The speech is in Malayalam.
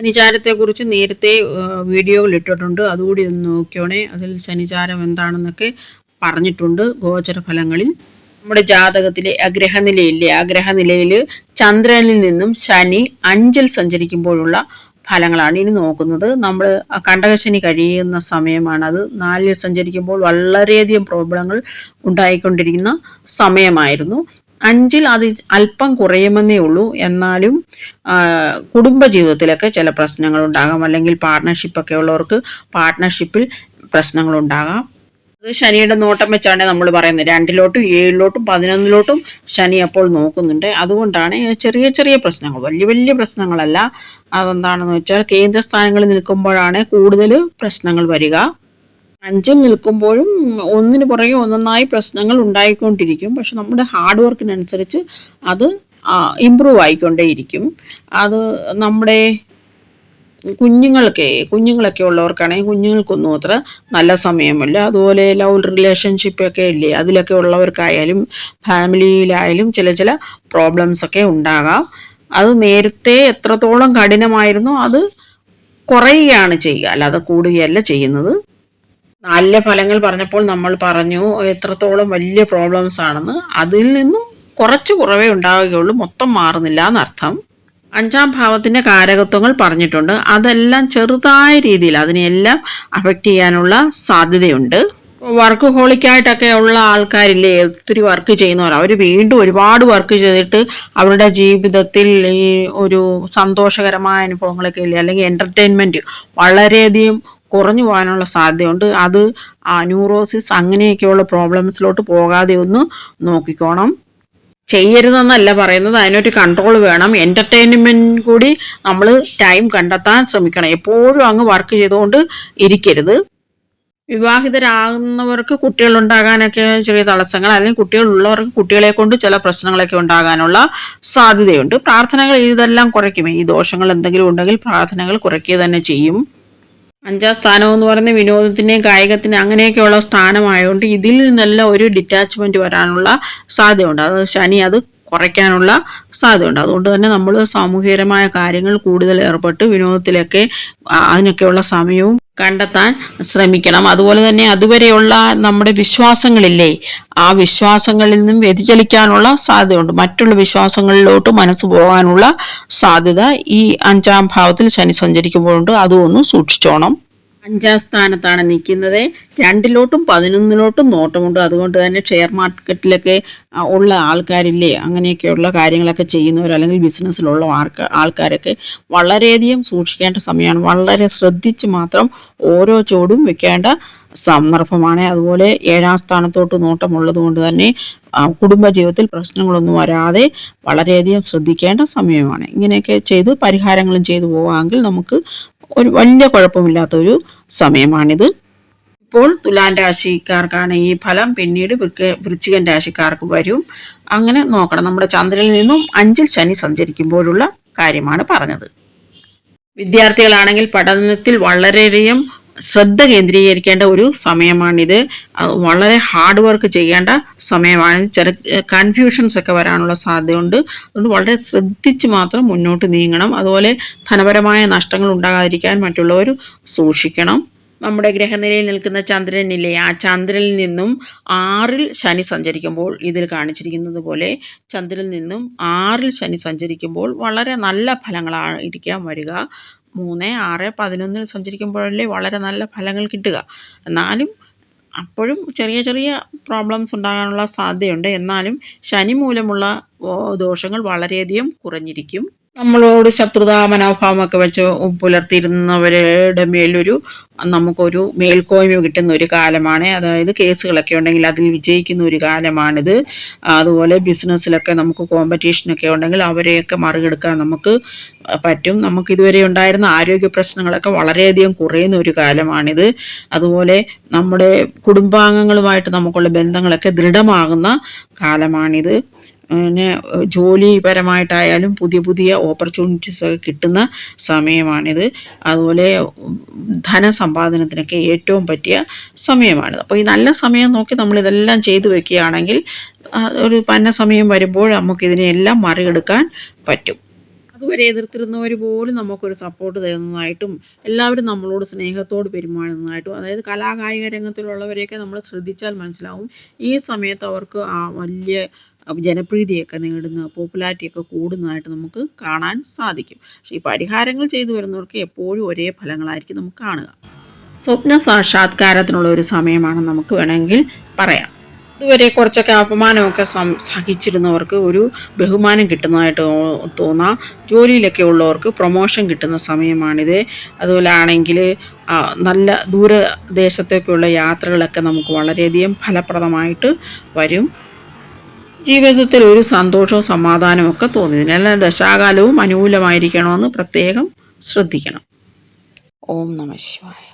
ശനിചാരത്തെക്കുറിച്ച് നേരത്തെ വീഡിയോകൾ ഇട്ടിട്ടുണ്ട്. അതുകൂടി ഒന്ന് നോക്കിയോണേ. അതിൽ ശനിചാരം എന്താണെന്നൊക്കെ പറഞ്ഞിട്ടുണ്ട് ഗോചര ഫലങ്ങളിൽ നമ്മുടെ ജാതകത്തിലെ അഗ്രഹനിലയില്ലേ? അഗ്രഹനിലയിൽ ചന്ദ്രനിൽ നിന്നും ശനി അഞ്ചിൽ സഞ്ചരിക്കുമ്പോഴുള്ള ഫലങ്ങളാണ് ഇനി നോക്കുന്നത്. നമ്മൾ കണ്ടകശനി കഴിയുന്ന സമയമാണ് അത്. നാലിൽ സഞ്ചരിക്കുമ്പോൾ വളരെയധികം പ്രോബ്ലങ്ങൾ ഉണ്ടായിക്കൊണ്ടിരിക്കുന്ന സമയമായിരുന്നു. അഞ്ചിൽ അത് അല്പം കുറയുമെന്നേ ഉള്ളൂ. എന്നാലും കുടുംബജീവിതത്തിലൊക്കെ ചില പ്രശ്നങ്ങൾ ഉണ്ടാകാം അല്ലെങ്കിൽ പാർട്ട്ണർഷിപ്പൊക്കെ ഉള്ളവർക്ക് പാർട്ട്ണർഷിപ്പിൽ പ്രശ്നങ്ങളുണ്ടാകാം. അത് ശനിയുടെ നോട്ടം വെച്ചാണ് നമ്മൾ പറയുന്നത്. രണ്ടിലോട്ടും ഏഴിലോട്ടും പതിനൊന്നിലോട്ടും ശനി അപ്പോൾ നോക്കുന്നുണ്ട്. അതുകൊണ്ടാണ് ചെറിയ ചെറിയ പ്രശ്നങ്ങൾ. വലിയ വലിയ പ്രശ്നങ്ങളല്ല. അതെന്താണെന്ന് വെച്ചാൽ കേന്ദ്രസ്ഥാനങ്ങളിൽ നിൽക്കുമ്പോഴാണ് കൂടുതൽ പ്രശ്നങ്ങൾ വരിക. അഞ്ചിൽ നിൽക്കുമ്പോഴും ഒന്നിന് പുറകെ ഒന്നൊന്നായി പ്രശ്നങ്ങൾ ഉണ്ടായിക്കൊണ്ടിരിക്കും. പക്ഷെ നമ്മുടെ ഹാർഡ് വർക്കിനനുസരിച്ച് അത് ഇമ്പ്രൂവ് ആയിക്കൊണ്ടേയിരിക്കും. അത് നമ്മുടെ കുഞ്ഞുങ്ങൾക്കേ കുഞ്ഞുങ്ങളൊക്കെ ഉള്ളവർക്കാണെങ്കിൽ കുഞ്ഞുങ്ങൾക്കൊന്നും അത്ര നല്ല സമയമല്ല. അതുപോലെ ലവ് റിലേഷൻഷിപ്പൊക്കെ ഇല്ലേ അതിലൊക്കെ ഉള്ളവർക്കായാലും ഫാമിലിയിലായാലും ചില ചില പ്രോബ്ലംസ് ഒക്കെ ഉണ്ടാകാം. അത് നേരത്തെ എത്രത്തോളം കഠിനമായിരുന്നു അത് കുറയുകയാണ് ചെയ്യുക. അല്ലാതെ കൂടുകയല്ല ചെയ്യുന്നത്. നല്ല ഫലങ്ങൾ പറഞ്ഞപ്പോൾ നമ്മൾ പറഞ്ഞു എത്രത്തോളം വലിയ പ്രോബ്ലംസ് ആണെന്ന് അതിൽ നിന്നും കുറച്ച് കുറവേ ഉണ്ടാവുകയുള്ളൂ മൊത്തം മാറുന്നില്ല എന്നർത്ഥം. അഞ്ചാം ഭാവത്തിന്റെ കാരകത്വങ്ങൾ പറഞ്ഞിട്ടുണ്ട്. അതെല്ലാം ചെറുതായ രീതിയിൽ അതിനെല്ലാം അഫക്റ്റ് ചെയ്യാനുള്ള സാധ്യതയുണ്ട്. വർക്ക് ഹോളിക്കായിട്ടൊക്കെ ഉള്ള ആൾക്കാരില്ലേ ഒത്തിരി വർക്ക് ചെയ്യുന്നവർ അവർ വീണ്ടും ഒരുപാട് വർക്ക് ചെയ്തിട്ട് അവരുടെ ജീവിതത്തിൽ ഈ ഒരു സന്തോഷകരമായ അനുഭവങ്ങളൊക്കെ ഇല്ലേ അല്ലെങ്കിൽ എന്റർടൈൻമെന്റ് വളരെയധികം കുറഞ്ഞു പോകാനുള്ള സാധ്യതയുണ്ട്. അത് ന്യൂറോസിസ് അങ്ങനെയൊക്കെയുള്ള പ്രോബ്ലംസിലോട്ട് പോകാതെ ഒന്ന് നോക്കിക്കോണം. ചെയ്യരുതെന്നല്ല പറയുന്നത്. അതിനൊരു കൺട്രോൾ വേണം. എന്റർടൈൻമെന്റ് കൂടി നമ്മൾ ടൈം കണ്ടെത്താൻ ശ്രമിക്കണം. എപ്പോഴും അങ്ങ് വർക്ക് ചെയ്തുകൊണ്ട് ഇരിക്കരുത്. വിവാഹിതരാകുന്നവർക്ക് കുട്ടികളുണ്ടാകാനൊക്കെ ചെറിയ തടസ്സങ്ങൾ അല്ലെങ്കിൽ കുട്ടികളുള്ളവർക്ക് കുട്ടികളെ കൊണ്ട് ചില പ്രശ്നങ്ങളൊക്കെ ഉണ്ടാകാനുള്ള സാധ്യതയുണ്ട്. പ്രാർത്ഥനകൾ ഇതെല്ലാം കുറയ്ക്കും. ഈ ദോഷങ്ങൾ എന്തെങ്കിലും ഉണ്ടെങ്കിൽ പ്രാർത്ഥനകൾ കുറയ്ക്കുക തന്നെ ചെയ്യും. അഞ്ചാം സ്ഥാനം എന്ന് പറയുന്നത് വിനോദത്തിന്റെയും കായികത്തിന്റെയും അങ്ങനെയൊക്കെയുള്ള സ്ഥാനമായതുകൊണ്ട് ഇതിൽ നിന്നെല്ലാം ഒരു ഡിറ്റാച്ച്മെന്റ് വരാനുള്ള സാധ്യതയുണ്ട്. അത് ശനി അത് കുറയ്ക്കാനുള്ള സാധ്യതയുണ്ട്. അതുകൊണ്ട് തന്നെ നമ്മൾ സാമൂഹികരമായ കാര്യങ്ങൾ കൂടുതൽ ഏർപ്പെട്ട് വിനോദത്തിലൊക്കെ അതിനൊക്കെയുള്ള സമയവും കണ്ടെത്താൻ ശ്രമിക്കണം. അതുപോലെ തന്നെ അതുവരെയുള്ള നമ്മുടെ വിശ്വാസങ്ങളില്ലേ ആ വിശ്വാസങ്ങളിൽ നിന്നും വ്യതിചലിക്കാനുള്ള സാധ്യതയുണ്ട്. മറ്റുള്ള വിശ്വാസങ്ങളിലോട്ട് മനസ്സ് പോകാനുള്ള സാധ്യത ഈ അഞ്ചാം ഭാവത്തിൽ ശനി സഞ്ചരിക്കുമ്പോഴുണ്ട്. അതും ഒന്ന് സൂക്ഷിച്ചോണം. അഞ്ചാം സ്ഥാനത്താണ് നിൽക്കുന്നത്. രണ്ടിലോട്ടും പതിനൊന്നിലോട്ടും നോട്ടമുണ്ട്. അതുകൊണ്ട് തന്നെ ഷെയർ മാർക്കറ്റിലൊക്കെ ഉള്ള ആൾക്കാരില്ലേ അങ്ങനെയൊക്കെയുള്ള കാര്യങ്ങളൊക്കെ ചെയ്യുന്നവർ അല്ലെങ്കിൽ ബിസിനസ്സിലുള്ള ആൾക്കാരൊക്കെ വളരെയധികം സൂക്ഷിക്കേണ്ട സമയമാണ്. വളരെ ശ്രദ്ധിച്ച് മാത്രം ഓരോ ചുവടും വെക്കേണ്ട സന്ദർഭമാണ്. അതുപോലെ ഏഴാം സ്ഥാനത്തോട്ട് നോട്ടമുള്ളത് കൊണ്ട് തന്നെ കുടുംബജീവിതത്തിൽ പ്രശ്നങ്ങളൊന്നും വരാതെ വളരെയധികം ശ്രദ്ധിക്കേണ്ട സമയമാണ്. ഇങ്ങനെയൊക്കെ ചെയ്ത് പരിഹാരങ്ങളും ചെയ്തു പോവാമെങ്കിൽ നമുക്ക് ഒരു വലിയ കുഴപ്പമില്ലാത്ത ഒരു സമയമാണിത്. ഇപ്പോൾ തുലാൻ രാശിക്കാർക്കാണ് ഈ ഫലം പിന്നീട് വൃശ്ചികൻ രാശിക്കാർക്ക് വരും. അങ്ങനെ നോക്കണം. നമ്മുടെ ചന്ദ്രനിൽ നിന്നും അഞ്ചിൽ ശനി സഞ്ചരിക്കുമ്പോഴുള്ള കാര്യമാണ് പറഞ്ഞത്. വിദ്യാർത്ഥികളാണെങ്കിൽ പഠനത്തിൽ വളരെയധികം ശ്രദ്ധ കേന്ദ്രീകരിക്കേണ്ട ഒരു സമയമാണിത്. വളരെ ഹാർഡ് വർക്ക് ചെയ്യേണ്ട സമയമാണ്. ചില കൺഫ്യൂഷൻസ് ഒക്കെ വരാനുള്ള സാധ്യതയുണ്ട്. അതുകൊണ്ട് വളരെ ശ്രദ്ധിച്ച് മാത്രം മുന്നോട്ട് നീങ്ങണം. അതുപോലെ ധനപരമായ നഷ്ടങ്ങൾ ഉണ്ടാകാതിരിക്കാൻ മറ്റുള്ളവർ സൂക്ഷിക്കണം. നമ്മുടെ ഗ്രഹനിലയിൽ നിൽക്കുന്ന ചന്ദ്രനില്ലേ ആ ചന്ദ്രനിൽ നിന്നും ആറിൽ ശനി സഞ്ചരിക്കുമ്പോൾ ഇതിൽ കാണിച്ചിരിക്കുന്നത് പോലെ ചന്ദ്രനിൽ നിന്നും ആറിൽ ശനി സഞ്ചരിക്കുമ്പോൾ വളരെ നല്ല ഫലങ്ങളായിരിക്കാം വരിക. മൂന്ന് ആറ് പതിനൊന്നിൽ സഞ്ചരിക്കുമ്പോഴല്ലേ വളരെ നല്ല ഫലങ്ങൾ കിട്ടുക. എന്നാലും അപ്പോഴും ചെറിയ ചെറിയ പ്രോബ്ലംസ് ഉണ്ടാകാനുള്ള സാധ്യതയുണ്ട്. എന്നാലും ശനി മൂലമുള്ള ദോഷങ്ങൾ വളരെയധികം കുറഞ്ഞിരിക്കും. നമ്മളോട് ശത്രുതാ മനോഭാവമൊക്കെ വെച്ച് പുലർത്തിയിരുന്നവരുടെ മേലൊരു നമുക്കൊരു മേൽക്കോയ്മ കിട്ടുന്ന ഒരു കാലമാണ്. അതായത് കേസുകളൊക്കെ ഉണ്ടെങ്കിൽ അതിൽ വിജയിക്കുന്ന ഒരു കാലമാണിത്. അതുപോലെ ബിസിനസ്സിലൊക്കെ നമുക്ക് കോമ്പറ്റീഷനൊക്കെ ഉണ്ടെങ്കിൽ അവരെയൊക്കെ മറികടക്കാൻ നമുക്ക് പറ്റും. നമുക്ക് ഇതുവരെ ഉണ്ടായിരുന്ന ആരോഗ്യ പ്രശ്നങ്ങളൊക്കെ വളരെയധികം കുറയുന്ന ഒരു കാലമാണിത്. അതുപോലെ നമ്മുടെ കുടുംബാംഗങ്ങളുമായിട്ട് നമുക്കുള്ള ബന്ധങ്ങളൊക്കെ ദൃഢമാകുന്ന കാലമാണിത്. പിന്നെ ജോലിപരമായിട്ടായാലും പുതിയ പുതിയ ഓപ്പർച്യൂണിറ്റീസ് ഒക്കെ കിട്ടുന്ന സമയമാണിത്. അതുപോലെ ധനസമ്പാദനത്തിനൊക്കെ ഏറ്റവും പറ്റിയ സമയമാണിത് അപ്പോൾ ഈ നല്ല സമയം നോക്കി നമ്മൾ ഇതെല്ലാം ചെയ്തു വെക്കുകയാണെങ്കിൽ ഒരു പന്ന സമയം വരുമ്പോൾ നമുക്കിതിനെയെല്ലാം മറികടക്കാൻ പറ്റും. അതുവരെ എതിർത്തിരുന്നവർ പോലും നമുക്കൊരു സപ്പോർട്ട് തരുന്നതായിട്ടും എല്ലാവരും നമ്മളോട് സ്നേഹത്തോട് പെരുമാറുന്നതായിട്ടും അതായത് കലാകായിക രംഗത്തിലുള്ളവരെയൊക്കെ നമ്മൾ ശ്രദ്ധിച്ചാൽ മനസ്സിലാവും ഈ സമയത്ത് അവർക്ക് ആ വലിയ ജനപ്രീതിയൊക്കെ നേടുന്ന പോപ്പുലാരിറ്റിയൊക്കെ കൂടുന്നതായിട്ട് നമുക്ക് കാണാൻ സാധിക്കും. പക്ഷേ ഈ പരിഹാരങ്ങൾ ചെയ്തു വരുന്നവർക്ക് എപ്പോഴും ഒരേ ഫലങ്ങളായിരിക്കും നമുക്ക് കാണുക. സ്വപ്ന സാക്ഷാത്കാരത്തിനുള്ള ഒരു സമയമാണ് നമുക്ക് വേണമെങ്കിൽ പറയാം. ഇതുവരെ കുറച്ചൊക്കെ അപമാനമൊക്കെ സഹിച്ചിരുന്നവർക്ക് ഒരു ബഹുമാനം കിട്ടുന്നതായിട്ട് തോന്നാം. ജോലിയിലൊക്കെ ഉള്ളവർക്ക് പ്രൊമോഷൻ കിട്ടുന്ന സമയമാണിത്. അതുപോലെ ആണെങ്കിൽ നല്ല ദൂരദേശത്തേക്കുള്ള യാത്രകളൊക്കെ നമുക്ക് വളരെയധികം ഫലപ്രദമായിട്ട് വരും. ജീവിതത്തിൽ ഒരു സന്തോഷവും സമാധാനവും ഒക്കെ തോന്നി ഇതിനെല്ലാം ദശാകാലവും അനുകൂലമായിരിക്കണമെന്ന് പ്രത്യേകം ശ്രദ്ധിക്കണം. ഓം നമ ശിവായ.